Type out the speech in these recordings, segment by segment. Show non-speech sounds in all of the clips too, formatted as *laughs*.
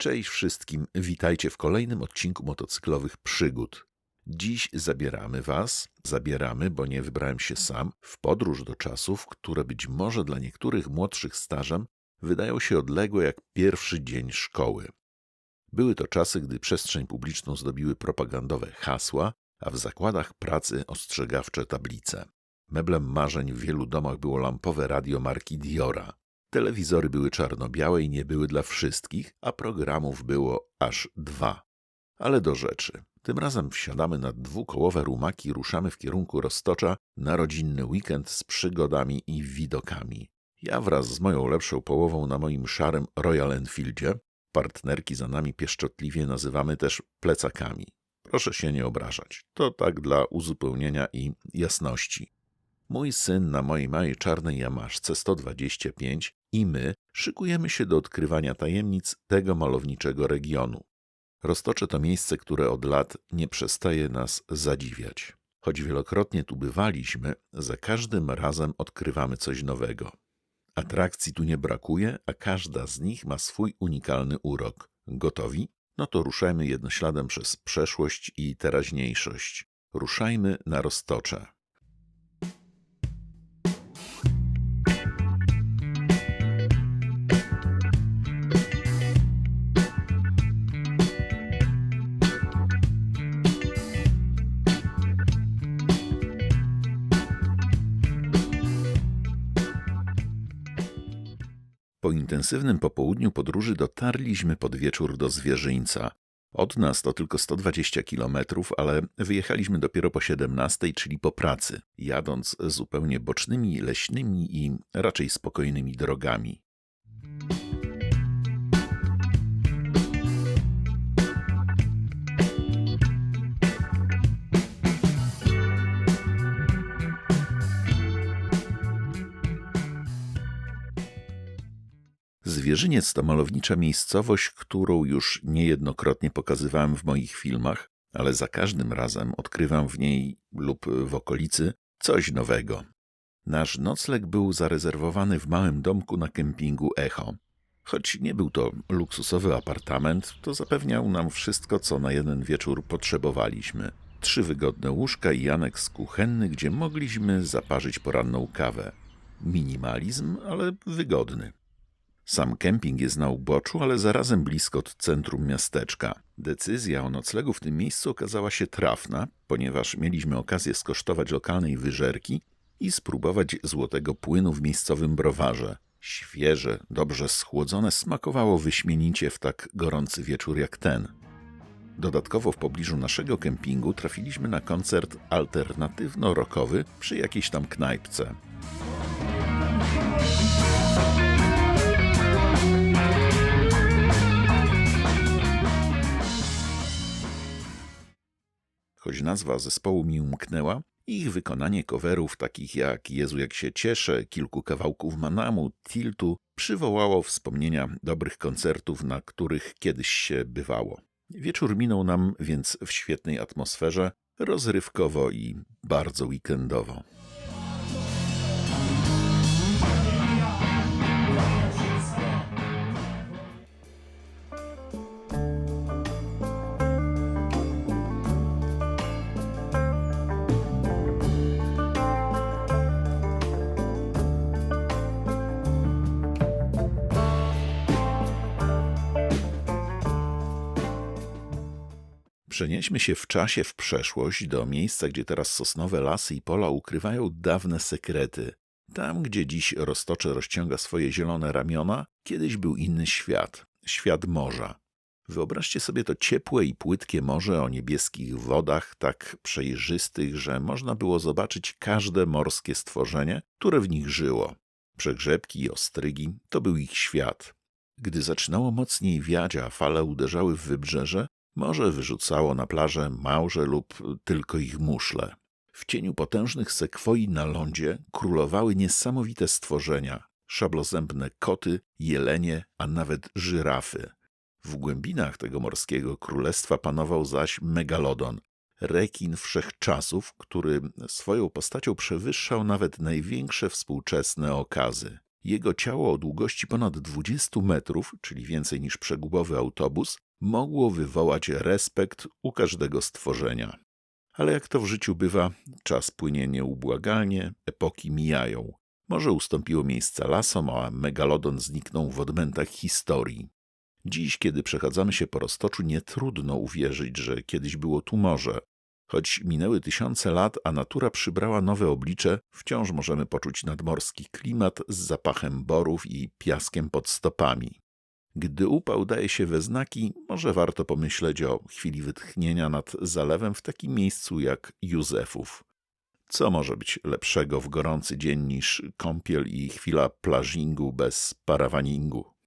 Cześć wszystkim, witajcie w kolejnym odcinku motocyklowych przygód. Dziś zabieramy Was, zabieramy, bo nie wybrałem się sam, w podróż do czasów, które być może dla niektórych młodszych stażem wydają się odległe jak pierwszy dzień szkoły. Były to czasy, gdy przestrzeń publiczną zdobiły propagandowe hasła, a w zakładach pracy ostrzegawcze tablice. Meblem marzeń w wielu domach było lampowe radio marki Diora. Telewizory były czarno-białe i nie były dla wszystkich, a programów było aż dwa. Ale do rzeczy. Tym razem wsiadamy na dwukołowe rumaki i ruszamy w kierunku Roztocza na rodzinny weekend z przygodami i widokami. Ja wraz z moją lepszą połową na moim szarym Royal Enfieldzie, partnerki za nami pieszczotliwie nazywamy też plecakami. Proszę się nie obrażać. To tak dla uzupełnienia i jasności. Mój syn na mojej małej czarnej Yamaszce 125 i my szykujemy się do odkrywania tajemnic tego malowniczego regionu. Roztocze to miejsce, które od lat nie przestaje nas zadziwiać. Choć wielokrotnie tu bywaliśmy, za każdym razem odkrywamy coś nowego. Atrakcji tu nie brakuje, a każda z nich ma swój unikalny urok. Gotowi? No to ruszajmy jednośladem przez przeszłość i teraźniejszość. Ruszajmy na Roztocze. Po intensywnym popołudniu podróży dotarliśmy pod wieczór do Zwierzyńca. Od nas to tylko 120 kilometrów, ale wyjechaliśmy dopiero po 17, czyli po pracy, jadąc zupełnie bocznymi, leśnymi i raczej spokojnymi drogami. Zwierzyniec to malownicza miejscowość, którą już niejednokrotnie pokazywałem w moich filmach, ale za każdym razem odkrywam w niej lub w okolicy coś nowego. Nasz nocleg był zarezerwowany w małym domku na kempingu Echo. Choć nie był to luksusowy apartament, to zapewniał nam wszystko, co na jeden wieczór potrzebowaliśmy. Trzy wygodne łóżka i aneks kuchenny, gdzie mogliśmy zaparzyć poranną kawę. Minimalizm, ale wygodny. Sam kemping jest na uboczu, ale zarazem blisko od centrum miasteczka. Decyzja o noclegu w tym miejscu okazała się trafna, ponieważ mieliśmy okazję skosztować lokalnej wyżerki i spróbować złotego płynu w miejscowym browarze. Świeże, dobrze schłodzone smakowało wyśmienicie w tak gorący wieczór jak ten. Dodatkowo w pobliżu naszego kempingu trafiliśmy na koncert alternatywno-rockowy przy jakiejś tam knajpce. Choć nazwa zespołu mi umknęła, ich wykonanie coverów takich jak Jezu jak się cieszę, kilku kawałków Manamu, Tiltu przywołało wspomnienia dobrych koncertów, na których kiedyś się bywało. Wieczór minął nam więc w świetnej atmosferze, rozrywkowo i bardzo weekendowo. Przenieśmy się w czasie w przeszłość do miejsca, gdzie teraz sosnowe lasy i pola ukrywają dawne sekrety. Tam, gdzie dziś roztocze rozciąga swoje zielone ramiona, kiedyś był inny świat świat morza. Wyobraźcie sobie to ciepłe i płytkie morze o niebieskich wodach, tak przejrzystych, że można było zobaczyć każde morskie stworzenie, które w nich żyło. Przegrzebki i ostrygi to był ich świat. Gdy zaczynało mocniej wiać, a fale uderzały w wybrzeże, Morze wyrzucało na plażę małże lub tylko ich muszle. W cieniu potężnych sekwoi na lądzie królowały niesamowite stworzenia szablozębne koty, jelenie, a nawet żyrafy. W głębinach tego morskiego królestwa panował zaś megalodon, rekin wszechczasów, który swoją postacią przewyższał nawet największe współczesne okazy. Jego ciało o długości ponad 20 metrów, czyli więcej niż przegubowy autobus, mogło wywołać respekt u każdego stworzenia. Ale jak to w życiu bywa, czas płynie nieubłagalnie, epoki mijają. Może ustąpiło miejsca lasom, a megalodon zniknął w odmętach historii. Dziś, kiedy przechadzamy się po roztoczu, nie trudno uwierzyć, że kiedyś było tu morze. Choć minęły tysiące lat, a natura przybrała nowe oblicze, wciąż możemy poczuć nadmorski klimat z zapachem borów i piaskiem pod stopami. Gdy upał daje się we znaki, może warto pomyśleć o chwili wytchnienia nad zalewem w takim miejscu jak Józefów. Co może być lepszego w gorący dzień niż kąpiel i chwila plażingu bez parawaningu?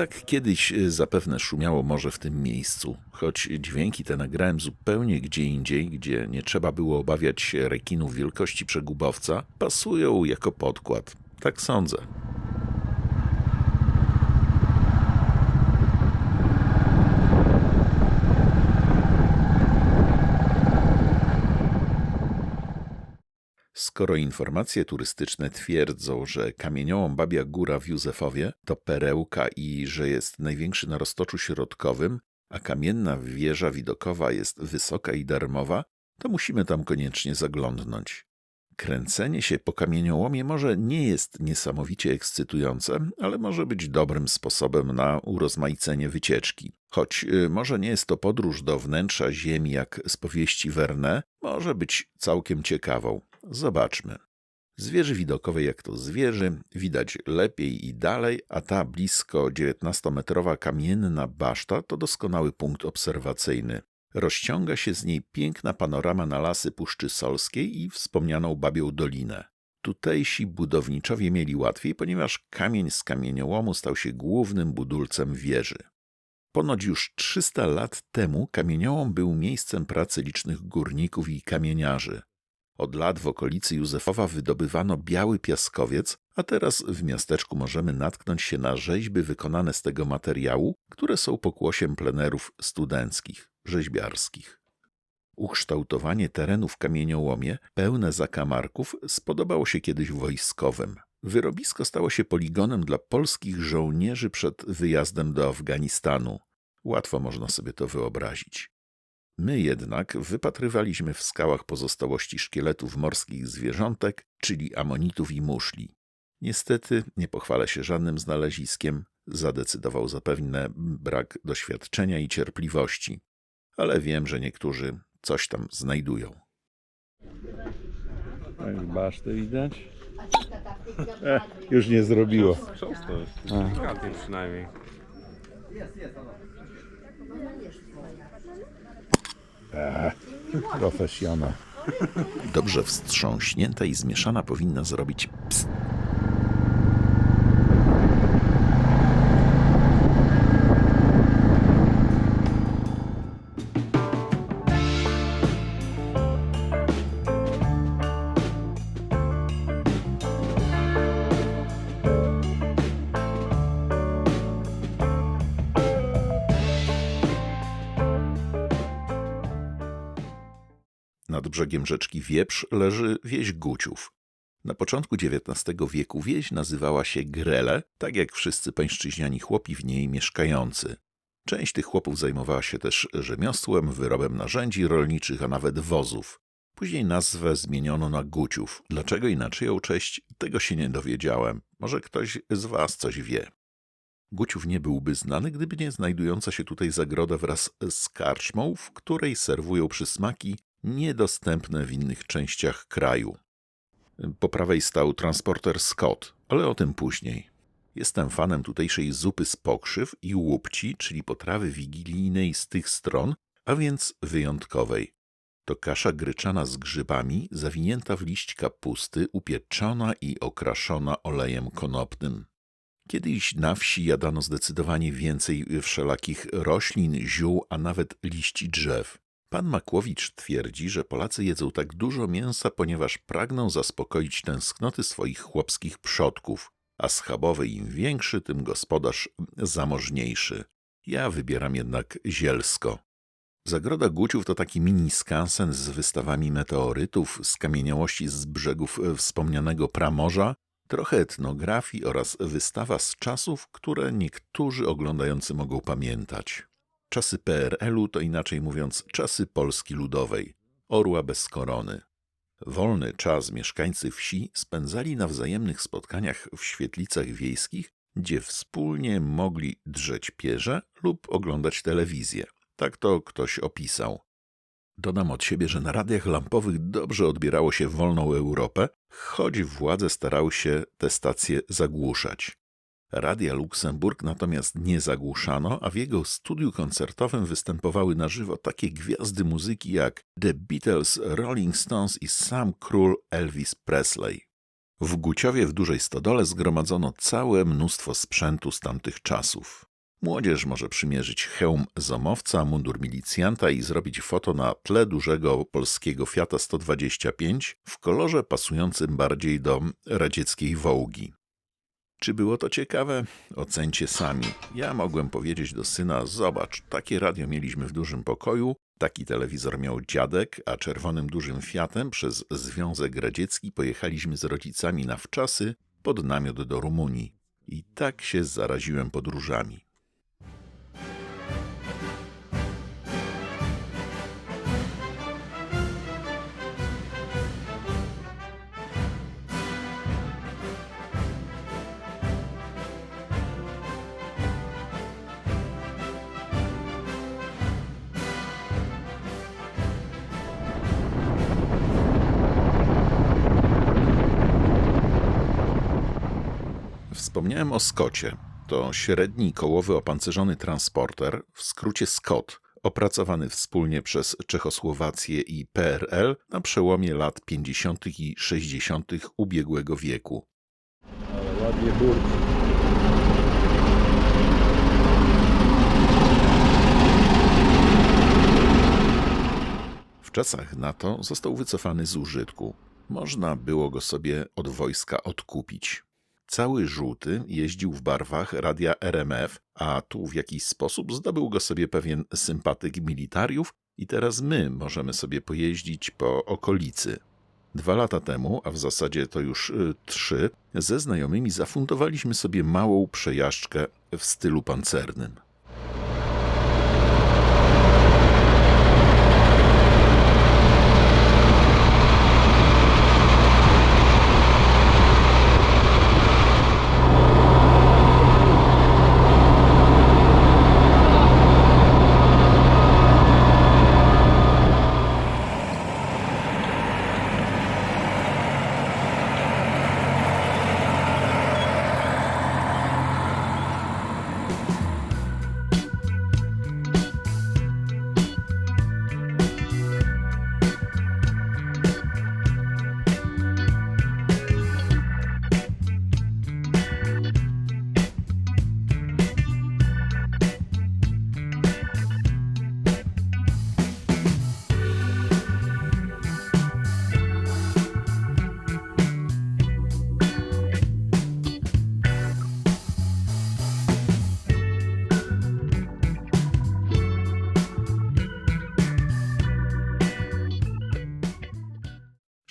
Tak kiedyś y, zapewne szumiało morze w tym miejscu, choć dźwięki te nagrałem zupełnie gdzie indziej, gdzie nie trzeba było obawiać się rekinów wielkości przegubowca, pasują jako podkład. Tak sądzę. Skoro informacje turystyczne twierdzą, że kamieniołom Babia Góra w Józefowie to perełka i że jest największy na roztoczu środkowym, a kamienna wieża widokowa jest wysoka i darmowa, to musimy tam koniecznie zaglądnąć. Kręcenie się po kamieniołomie może nie jest niesamowicie ekscytujące, ale może być dobrym sposobem na urozmaicenie wycieczki. Choć y, może nie jest to podróż do wnętrza ziemi jak z powieści Verne, może być całkiem ciekawą. Zobaczmy. Zwierzy widokowej jak to zwierzy, widać lepiej i dalej, a ta blisko 19-metrowa kamienna baszta to doskonały punkt obserwacyjny. Rozciąga się z niej piękna panorama na lasy Puszczy Solskiej i wspomnianą Babią Dolinę. Tutejsi budowniczowie mieli łatwiej, ponieważ kamień z kamieniołomu stał się głównym budulcem wieży. Ponoć już 300 lat temu kamieniołom był miejscem pracy licznych górników i kamieniarzy. Od lat w okolicy Józefowa wydobywano biały piaskowiec, a teraz w miasteczku możemy natknąć się na rzeźby wykonane z tego materiału, które są pokłosiem plenerów studenckich, rzeźbiarskich. Ukształtowanie terenu w kamieniołomie, pełne zakamarków, spodobało się kiedyś wojskowym. Wyrobisko stało się poligonem dla polskich żołnierzy przed wyjazdem do Afganistanu. Łatwo można sobie to wyobrazić. My jednak wypatrywaliśmy w skałach pozostałości szkieletów morskich zwierzątek, czyli amonitów i muszli. Niestety nie pochwalę się żadnym znaleziskiem, zadecydował zapewne brak doświadczenia i cierpliwości, ale wiem, że niektórzy coś tam znajdują. Jak basztę widać? E, *laughs* już nie zrobiło. Cząsto jest. Delikatnie przynajmniej. Profesjonal. Dobrze wstrząśnięta i zmieszana powinna zrobić pst. Brzegiem rzeczki Wieprz leży wieś Guciów. Na początku XIX wieku wieś nazywała się Grele, tak jak wszyscy pańszczyźniani chłopi w niej mieszkający. Część tych chłopów zajmowała się też rzemiosłem, wyrobem narzędzi rolniczych, a nawet wozów. Później nazwę zmieniono na Guciów. Dlaczego inaczej ją cześć, tego się nie dowiedziałem. Może ktoś z was coś wie. Guciów nie byłby znany, gdyby nie znajdująca się tutaj zagroda wraz z karczmą, w której serwują przysmaki niedostępne w innych częściach kraju. Po prawej stał transporter Scott, ale o tym później. Jestem fanem tutejszej zupy z pokrzyw i łupci, czyli potrawy wigilijnej z tych stron, a więc wyjątkowej. To kasza gryczana z grzybami, zawinięta w liść kapusty, upieczona i okraszona olejem konopnym. Kiedyś na wsi jadano zdecydowanie więcej wszelakich roślin, ziół, a nawet liści drzew. Pan Makłowicz twierdzi, że Polacy jedzą tak dużo mięsa, ponieważ pragną zaspokoić tęsknoty swoich chłopskich przodków, a schabowy im większy, tym gospodarz zamożniejszy. Ja wybieram jednak zielsko. Zagroda Guciów to taki mini skansen z wystawami meteorytów, skamieniałości z brzegów wspomnianego Pramorza, trochę etnografii oraz wystawa z czasów, które niektórzy oglądający mogą pamiętać. Czasy PRL-u to inaczej mówiąc czasy Polski Ludowej, orła bez korony. Wolny czas mieszkańcy wsi spędzali na wzajemnych spotkaniach w świetlicach wiejskich, gdzie wspólnie mogli drzeć pierze lub oglądać telewizję. Tak to ktoś opisał. Dodam od siebie, że na radiach lampowych dobrze odbierało się wolną Europę, choć władze starały się te stacje zagłuszać. Radia Luksemburg natomiast nie zagłuszano, a w jego studiu koncertowym występowały na żywo takie gwiazdy muzyki jak The Beatles, Rolling Stones i sam król Elvis Presley. W Guciowie w dużej stodole zgromadzono całe mnóstwo sprzętu z tamtych czasów. Młodzież może przymierzyć hełm zomowca, mundur milicjanta i zrobić foto na tle dużego polskiego Fiata 125 w kolorze pasującym bardziej do radzieckiej wołgi. Czy było to ciekawe? Ocencie sami. Ja mogłem powiedzieć do syna: Zobacz, takie radio mieliśmy w dużym pokoju, taki telewizor miał dziadek, a czerwonym dużym Fiatem przez Związek Radziecki pojechaliśmy z rodzicami na wczasy pod namiot do Rumunii. I tak się zaraziłem podróżami. Wspomniałem o Skocie. To średni kołowy opancerzony transporter, w skrócie SKOT, opracowany wspólnie przez Czechosłowację i PRL na przełomie lat 50. i 60. ubiegłego wieku. Ale ładnie burczy. W czasach NATO został wycofany z użytku. Można było go sobie od wojska odkupić. Cały żółty jeździł w barwach radia RMF, a tu w jakiś sposób zdobył go sobie pewien sympatyk militariów i teraz my możemy sobie pojeździć po okolicy. Dwa lata temu, a w zasadzie to już y, trzy, ze znajomymi zafundowaliśmy sobie małą przejażdżkę w stylu pancernym.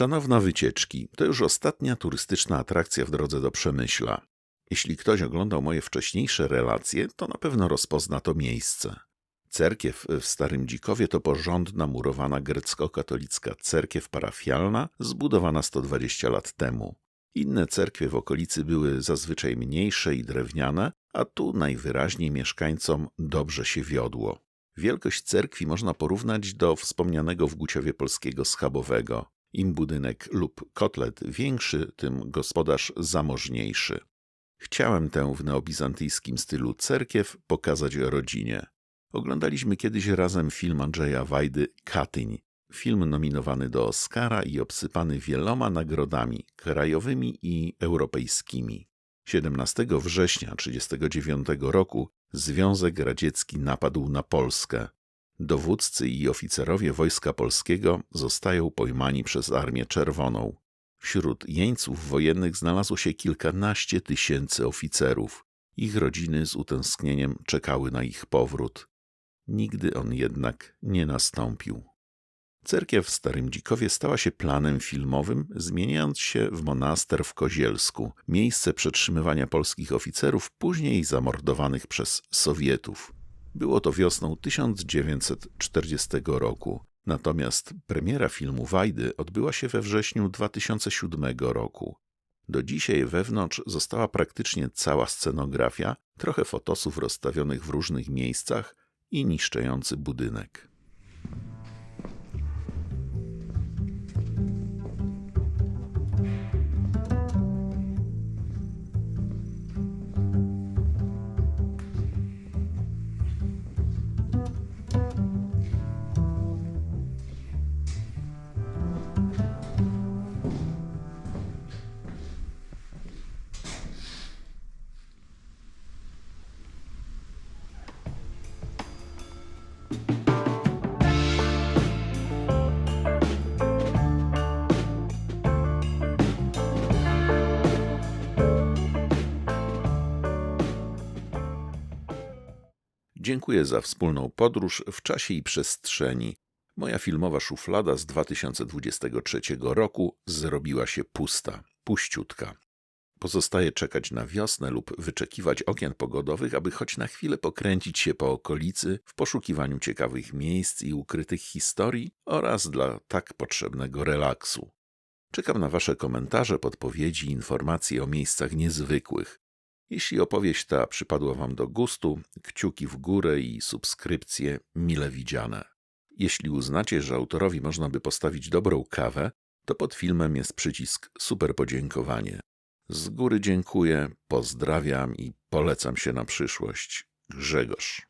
Szanowna Wycieczki, to już ostatnia turystyczna atrakcja w drodze do Przemyśla. Jeśli ktoś oglądał moje wcześniejsze relacje, to na pewno rozpozna to miejsce. Cerkiew w Starym Dzikowie to porządna, murowana grecko-katolicka cerkiew parafialna, zbudowana 120 lat temu. Inne cerkwie w okolicy były zazwyczaj mniejsze i drewniane, a tu najwyraźniej mieszkańcom dobrze się wiodło. Wielkość cerkwi można porównać do wspomnianego w Guciowie polskiego schabowego. Im budynek lub kotlet większy, tym gospodarz zamożniejszy. Chciałem tę w neobizantyjskim stylu cerkiew pokazać rodzinie. Oglądaliśmy kiedyś razem film Andrzeja Wajdy Katyń. Film nominowany do Oscara i obsypany wieloma nagrodami krajowymi i europejskimi. 17 września 1939 roku Związek Radziecki napadł na Polskę. Dowódcy i oficerowie Wojska Polskiego zostają pojmani przez Armię Czerwoną. Wśród jeńców wojennych znalazło się kilkanaście tysięcy oficerów. Ich rodziny z utęsknieniem czekały na ich powrót. Nigdy on jednak nie nastąpił. Cerkiew w Starym Dzikowie stała się planem filmowym, zmieniając się w monaster w Kozielsku, miejsce przetrzymywania polskich oficerów, później zamordowanych przez Sowietów. Było to wiosną 1940 roku, natomiast premiera filmu Wajdy odbyła się we wrześniu 2007 roku. Do dzisiaj wewnątrz została praktycznie cała scenografia, trochę fotosów rozstawionych w różnych miejscach i niszczejący budynek. Dziękuję za wspólną podróż w czasie i przestrzeni. Moja filmowa szuflada z 2023 roku zrobiła się pusta, puściutka. Pozostaje czekać na wiosnę lub wyczekiwać okien pogodowych, aby choć na chwilę pokręcić się po okolicy w poszukiwaniu ciekawych miejsc i ukrytych historii oraz dla tak potrzebnego relaksu. Czekam na Wasze komentarze, podpowiedzi informacje o miejscach niezwykłych. Jeśli opowieść ta przypadła Wam do gustu, kciuki w górę i subskrypcje mile widziane. Jeśli uznacie, że autorowi można by postawić dobrą kawę, to pod filmem jest przycisk super podziękowanie. Z góry dziękuję, pozdrawiam i polecam się na przyszłość. Grzegorz.